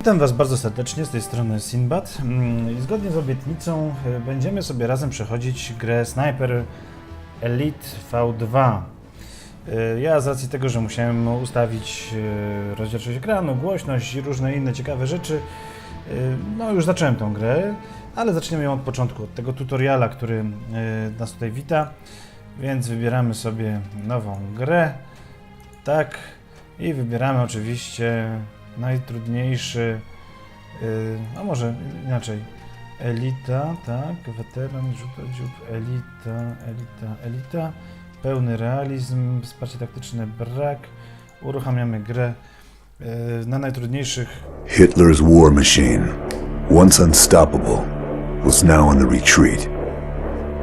Witam Was bardzo serdecznie, z tej strony Sinbad. Mm, zgodnie z obietnicą e, będziemy sobie razem przechodzić grę Sniper Elite V2. E, Ja z racji tego, że musiałem ustawić e, rozdzielczość ekranu, głośność i różne inne ciekawe rzeczy, no już zacząłem tą grę, ale zaczniemy ją od początku, od tego tutoriala, który nas tutaj wita, więc wybieramy sobie nową grę, tak, i wybieramy oczywiście najtrudniejszy, a może inaczej, elita, tak, weteran, rzut dziób, elita, elita, elita, pełny realizm, wsparcie taktyczne brak, uruchamiamy grę yy, na najtrudniejszych, Hitler's war machine, once unstoppable, was now on the retreat.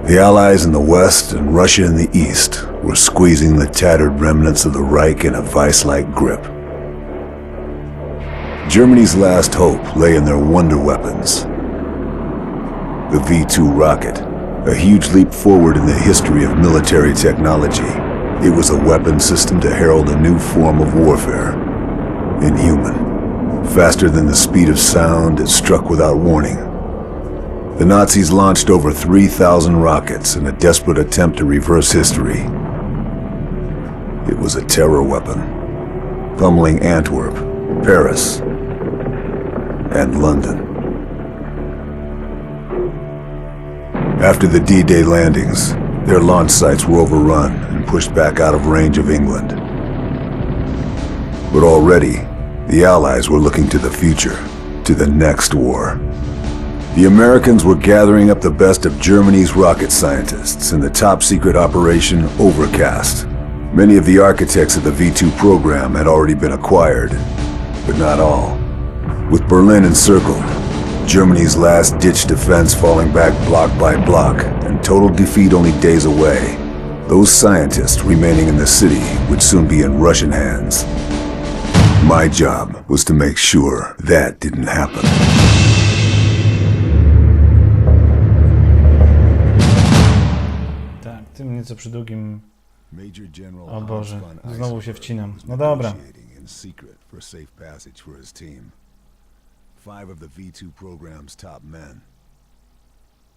The Allies in the west and Russia in the east were squeezing the tattered remnants of the Reich in a vice-like grip. Germany's last hope lay in their wonder weapons. The V-2 rocket, a huge leap forward in the history of military technology. It was a weapon system to herald a new form of warfare. Inhuman. Faster than the speed of sound, it struck without warning. The Nazis launched over 3,000 rockets in a desperate attempt to reverse history. It was a terror weapon, pummeling Antwerp, Paris, and London. After the D-Day landings, their launch sites were overrun and pushed back out of range of England. But already, the Allies were looking to the future, to the next war. The Americans were gathering up the best of Germany's rocket scientists in the top secret operation Overcast. Many of the architects of the V-2 program had already been acquired, but not all. With Berlin encircled, Germany's last-ditch defense falling back block by block, and total defeat only days away, those scientists remaining in the city would soon be in Russian hands. My job was to make sure that didn't happen. tak, tym nieco Major General O Boże, znowu się wcinam. No dobra. Five of the V2 program's top men.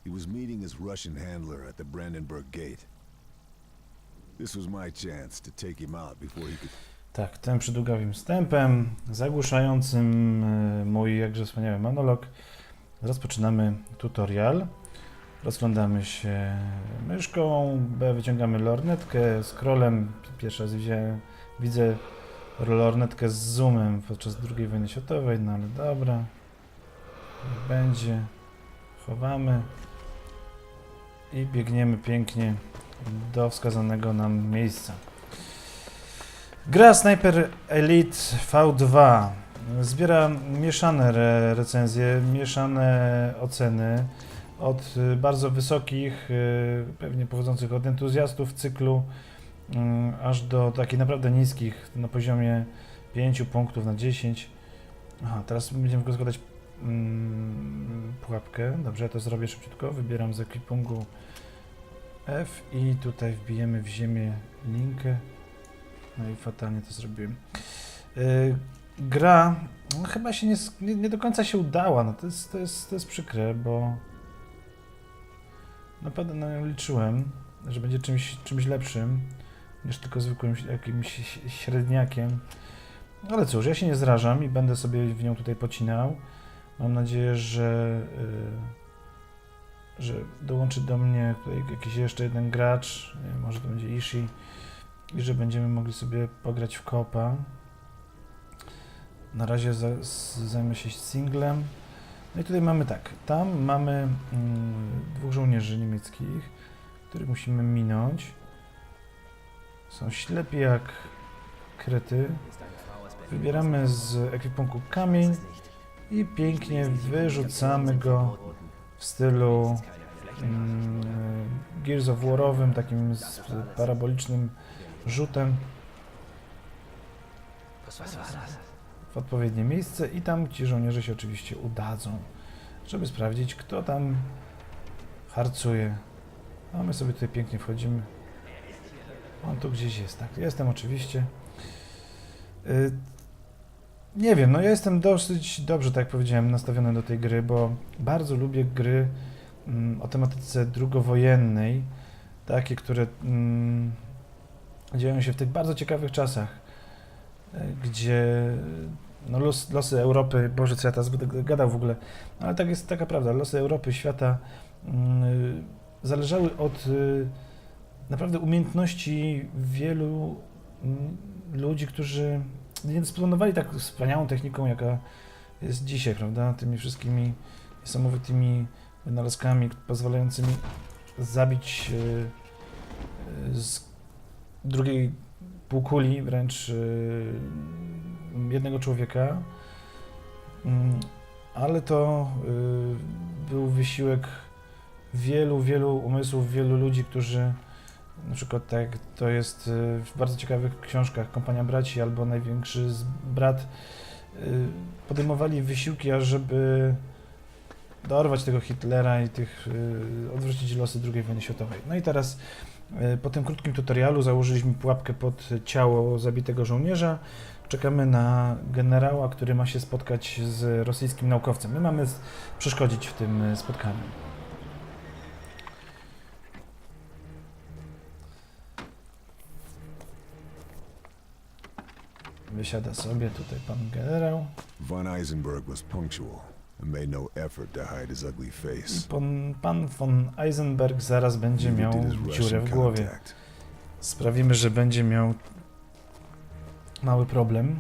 He was meeting his Russian handler at the Brandenburg Gate. This was my chance to take him out before he could tak, tym przydługawym wstępem, zagłuszającym e, mój jakże wspaniały monolog, rozpoczynamy tutorial. Rozglądamy się myszką, wyciągamy lornetkę, scrollem, pierwszy raz widzę, widzę lornetkę z zoomem podczas II wojny światowej, no ale dobra, będzie, chowamy i biegniemy pięknie do wskazanego nam miejsca. Gra Sniper Elite V2 zbiera mieszane re recenzje, mieszane oceny od y, bardzo wysokich, y, pewnie pochodzących od entuzjastów cyklu, mm, aż do takich naprawdę niskich, na poziomie 5 punktów na 10. Aha, teraz będziemy tylko składać mm, pułapkę. Dobrze, ja to zrobię szybciutko. Wybieram z ekwipunku F i tutaj wbijemy w ziemię linkę. No i fatalnie to zrobiłem. Yy, gra no, chyba się nie, nie, nie do końca się udała. No, to, jest, to, jest, to jest przykre, bo naprawdę na nią liczyłem, że będzie czymś, czymś lepszym niż tylko zwykłym jakimś średniakiem. Ale cóż, ja się nie zrażam i będę sobie w nią tutaj pocinał. Mam nadzieję, że, yy, że dołączy do mnie jakiś jeszcze jeden gracz. Wiem, może to będzie Ishi i że będziemy mogli sobie pograć w kopa. Na razie zajmę się singlem. No i tutaj mamy tak, tam mamy mm, dwóch żołnierzy niemieckich, których musimy minąć. Są ślepi jak krety. Wybieramy z ekwipunku kamień i pięknie wyrzucamy go w stylu mm, Gears of War'owym, takim z parabolicznym rzutem w odpowiednie miejsce i tam ci żołnierze się oczywiście udadzą, żeby sprawdzić, kto tam harcuje. A my sobie tutaj pięknie wchodzimy. On tu gdzieś jest, tak. Jestem oczywiście. Nie wiem, no ja jestem dosyć dobrze, tak jak powiedziałem, nastawiony do tej gry, bo bardzo lubię gry mm, o tematyce drugowojennej, takie, które mm, dzieją się w tych bardzo ciekawych czasach, e, gdzie no, los, losy Europy, Boże, co ja teraz gadał w ogóle, no, ale tak jest taka prawda, losy Europy, świata mm, zależały od y, naprawdę umiejętności wielu mm, ludzi, którzy nie dysponowali tak wspaniałą techniką, jaka jest dzisiaj, prawda? Tymi wszystkimi niesamowitymi wynalazkami pozwalającymi zabić y, y, z drugiej półkuli wręcz y, jednego człowieka. Mm, Ale to był wysiłek wielu, wielu umysłów, wielu ludzi, którzy na przykład tak to jest y, w bardzo ciekawych książkach Kompania Braci albo Największy z brat y, podejmowali wysiłki, ażeby dorwać tego Hitlera i tych y, odwrócić losy II wojny światowej. No i teraz po tym krótkim tutorialu założyliśmy pułapkę pod ciało zabitego żołnierza. Czekamy na generała, który ma się spotkać z rosyjskim naukowcem. My mamy przeszkodzić w tym spotkaniu. Wysiada sobie tutaj pan generał. Von Eisenberg was punctual and made no effort to hide his ugly face. pan, pan von Eisenberg zaraz będzie miał dziurę w głowie. Sprawimy, że będzie miał mały problem.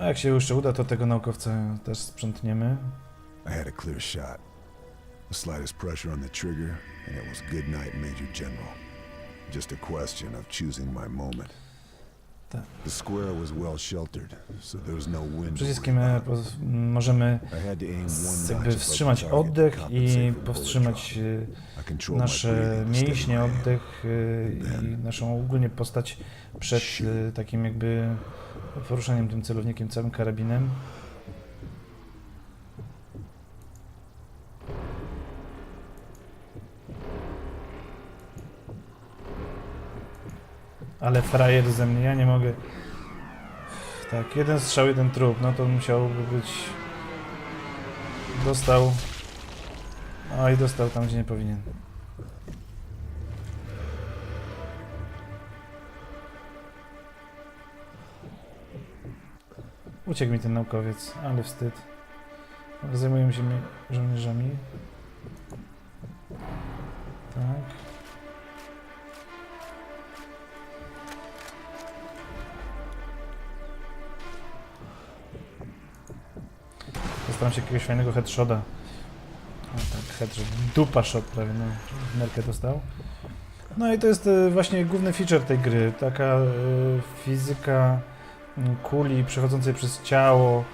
A jak się jeszcze uda, to tego naukowca też sprzątniemy. I had a clear shot. The slightest pressure on the trigger, and it was good night, Major General. Just a question of choosing my moment. Tak. The square was well sheltered, so there was no wind. Przyciskiem e, poz- możemy I had to aim s- one jakby above wstrzymać target oddech compensate i for the bullet powstrzymać drop. e, I controlled my nasze breathing to steady mięśnie, oddech e, i naszą ogólnie postać przed e, takim jakby poruszaniem tym celownikiem, całym karabinem. Ale frajer ze mnie, ja nie mogę. Tak, jeden strzał, jeden trup, no to musiałoby być... Dostał... Oj, dostał tam, gdzie nie powinien. Uciekł mi ten naukowiec, ale wstyd. Zajmujemy się mi- żołnierzami. Postaram się jakiegoś fajnego headshota. O tak, headshot. Dupa shot prawie, no. Nerkę dostał. No i to jest e, właśnie główny feature tej gry. Taka e, fizyka kuli przechodzącej przez ciało.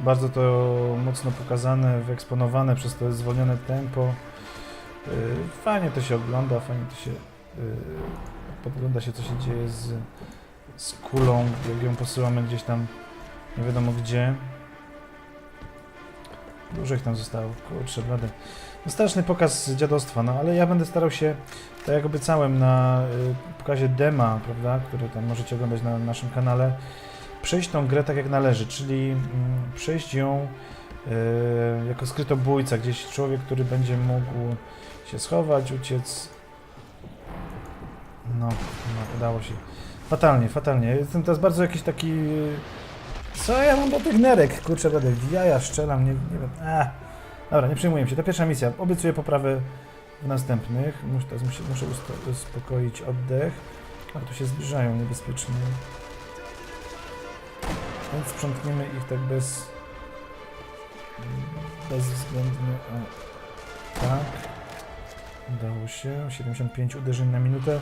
Bardzo to mocno pokazane, wyeksponowane przez to zwolnione tempo. E, Fajnie to się ogląda, fajnie to się podgląda się co się dzieje z, z kulą, jak ją posyłamy gdzieś tam nie wiadomo gdzie. Dużo ich tam zostało, kurczę blade. No straszny pokaz dziadostwa, no ale ja będę starał się, tak jak obiecałem na y, pokazie dema, prawda, który tam możecie oglądać na naszym kanale, przejść tą grę tak jak należy, czyli mm, przejść ją y, jako skrytobójca, gdzieś człowiek, który będzie mógł się schować, uciec. No, no udało się. Fatalnie, fatalnie. Jestem teraz bardzo jakiś taki... y, Co ja mam do tych nerek? Kurczę, będę w jaja strzelam, nie, nie wiem. A. Dobra, nie przejmuję się. To pierwsza misja. Obiecuję poprawę w następnych. Muszę, teraz muszę, muszę uspokoić oddech. A tu się zbliżają niebezpiecznie. Więc sprzątniemy ich tak bez... Bezwzględnie. O. Tak. Udało się. 75 uderzeń na minutę.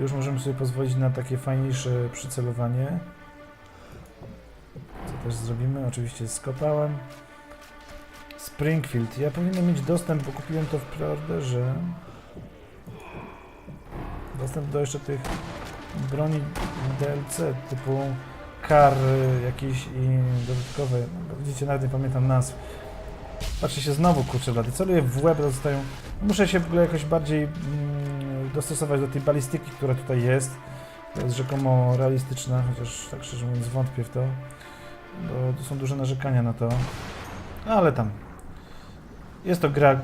Już możemy sobie pozwolić na takie fajniejsze przycelowanie. Też zrobimy? Oczywiście skopałem. Springfield. Ja powinienem mieć dostęp, bo kupiłem to w preorderze. Dostęp do jeszcze tych broni DLC typu kar jakieś i dodatkowe. No, widzicie, nawet nie pamiętam nazw. Patrzcie się znowu, kurczę blady. Celuję w łeb, dostają... Muszę się w ogóle jakoś bardziej mm, dostosować do tej balistyki, która tutaj jest. To jest rzekomo realistyczna, chociaż tak szczerze mówiąc wątpię w to. Bo tu są duże narzekania na to. Ale tam. Jest to gra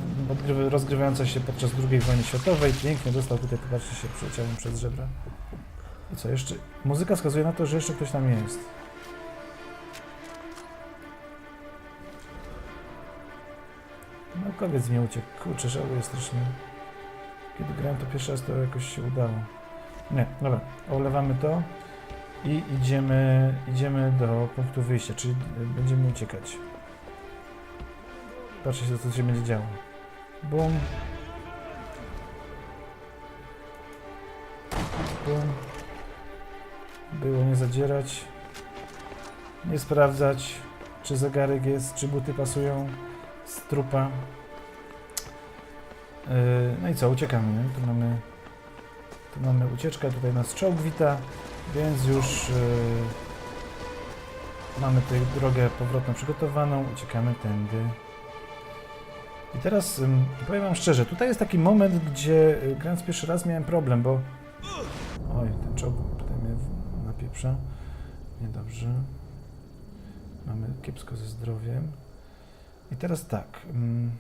rozgrywająca się podczas II wojny światowej. Pięknie dostał tutaj, popatrzcie się, przeciąłem przez żebra. I co jeszcze? Muzyka wskazuje na to, że jeszcze ktoś tam jest. Naukowiec mi uciekł. Kurczę, żałuję strasznie. Kiedy grałem to pierwszy raz, to jakoś się udało. Nie, dobra, olewamy to i idziemy, idziemy do punktu wyjścia, czyli y, będziemy uciekać. Patrzcie się, co się będzie działo. Bum. Bum. Było nie zadzierać. Nie sprawdzać, czy zegarek jest, czy buty pasują z trupa. Yy, No i co, uciekamy, nie? Tu mamy, tu mamy ucieczkę, tutaj nas czołg wita, więc już yy, mamy tę drogę powrotną przygotowaną, uciekamy tędy. I teraz ym, powiem wam szczerze, tutaj jest taki moment, gdzie y, grając pierwszy raz miałem problem, bo... Oj, ten czołg tutaj mnie napieprza. Niedobrze. Mamy kiepsko ze zdrowiem. I teraz tak. ym,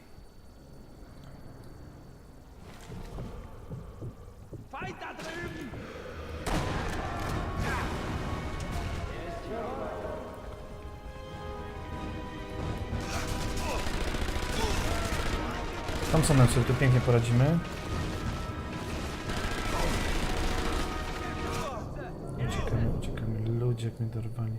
Thompsonem sobie tu pięknie poradzimy. Uciekamy, uciekamy. Ludzie jak mnie dorwali.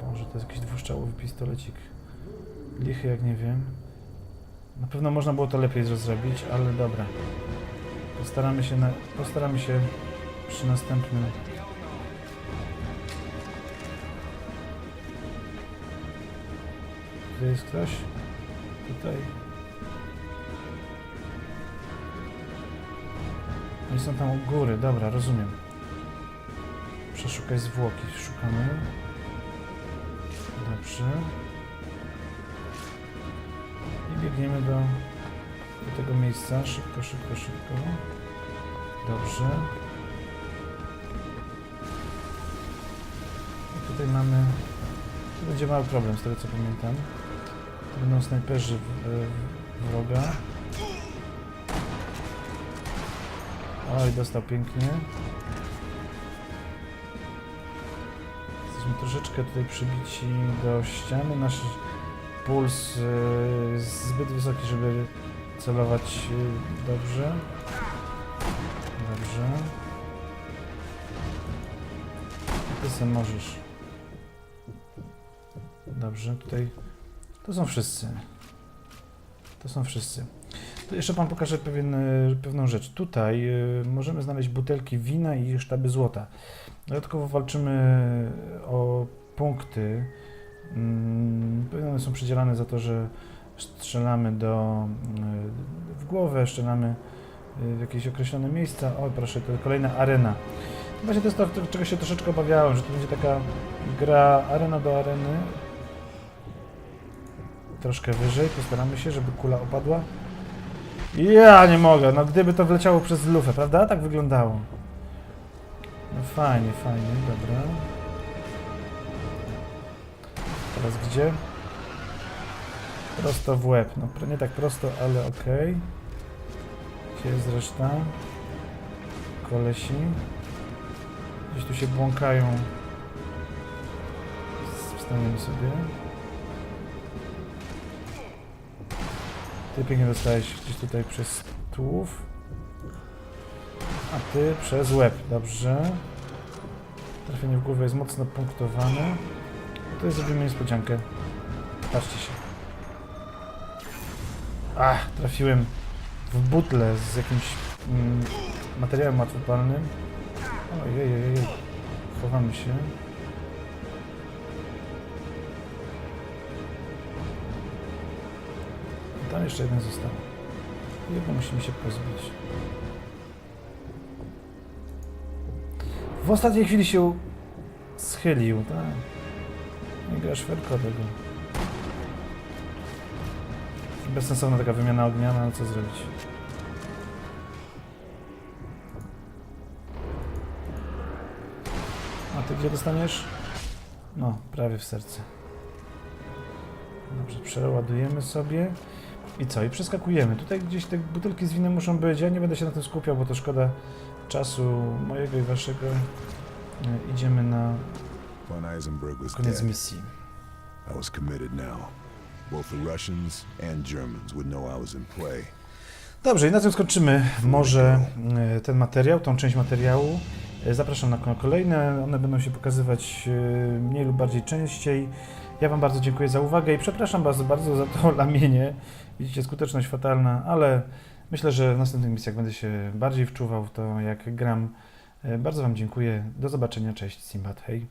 Boże, to jest jakiś dwuszczałowy pistolecik. Lichy jak nie wiem. Na pewno można było to lepiej zrobić, ale dobra. Postaramy się na, postaramy się przy następnym Tutaj jest ktoś? Tutaj. Oni są tam u góry, dobra, rozumiem. Przeszukaj zwłoki, szukamy. Dobrze. I biegniemy do, do tego miejsca. Szybko, szybko, szybko. Dobrze. I tutaj mamy... Tu będzie mały problem, z tego co pamiętam. Będą snajperzy w, wroga. Oj, dostał pięknie. Jesteśmy troszeczkę tutaj przybici do ściany. Nasz puls y, jest zbyt wysoki, żeby celować y, dobrze. Dobrze. Ty sam możesz. Dobrze, tutaj to są wszyscy. To są wszyscy. To jeszcze Wam pokażę pewien, e, pewną rzecz. Tutaj e, możemy znaleźć butelki wina i sztaby złota. Dodatkowo walczymy o punkty. Mm, Pewnie one są przydzielane za to, że strzelamy do, e, w głowę, strzelamy w jakieś określone miejsca. O, proszę, to kolejna arena. Właśnie to jest to, czego się troszeczkę obawiałem, że to będzie taka gra arena do areny, troszkę wyżej, postaramy się, żeby kula opadła. Ja nie mogę, no gdyby to wleciało przez lufę, prawda? Tak wyglądało. No fajnie, fajnie, dobra. Teraz gdzie? Prosto w łeb. No nie tak prosto, ale okej. Gdzie jest reszta? Kolesi. Gdzieś tu się błąkają. Wstaniemy sobie. Ty pięknie dostałeś gdzieś tutaj przez tułów. A ty przez łeb, dobrze. Trafienie w głowę jest mocno punktowane. Tutaj zrobimy niespodziankę. Patrzcie się. Ach, trafiłem w butle z jakimś mm, materiałem łatwopalnym. Ojej, ojej. Chowamy się. Tam jeszcze jeden został. Jego musimy się pozbyć. W ostatniej chwili się schylił, tak? Nie gra tego. Bezsensowna taka wymiana odmiana, ale co zrobić? A ty gdzie dostaniesz? No, prawie w serce. Dobrze, przeładujemy sobie. I co? I przeskakujemy. Tutaj gdzieś te butelki z winem muszą być. Ja nie będę się na tym skupiał, bo to szkoda czasu mojego i waszego. E, Idziemy na koniec misji. I was committed now. Both the Russians and Germans would know I was in play. Dobrze, i na tym skończymy może e, ten materiał, tą część materiału. Zapraszam na ko- kolejne, one będą się pokazywać e, mniej lub bardziej częściej. Ja Wam bardzo dziękuję za uwagę i przepraszam bardzo, bardzo za to lamienie. Widzicie, skuteczność fatalna, ale myślę, że w następnych misjach będę się bardziej wczuwał w to, jak gram. E, Bardzo Wam dziękuję. Do zobaczenia. Cześć, Simbat. Hej.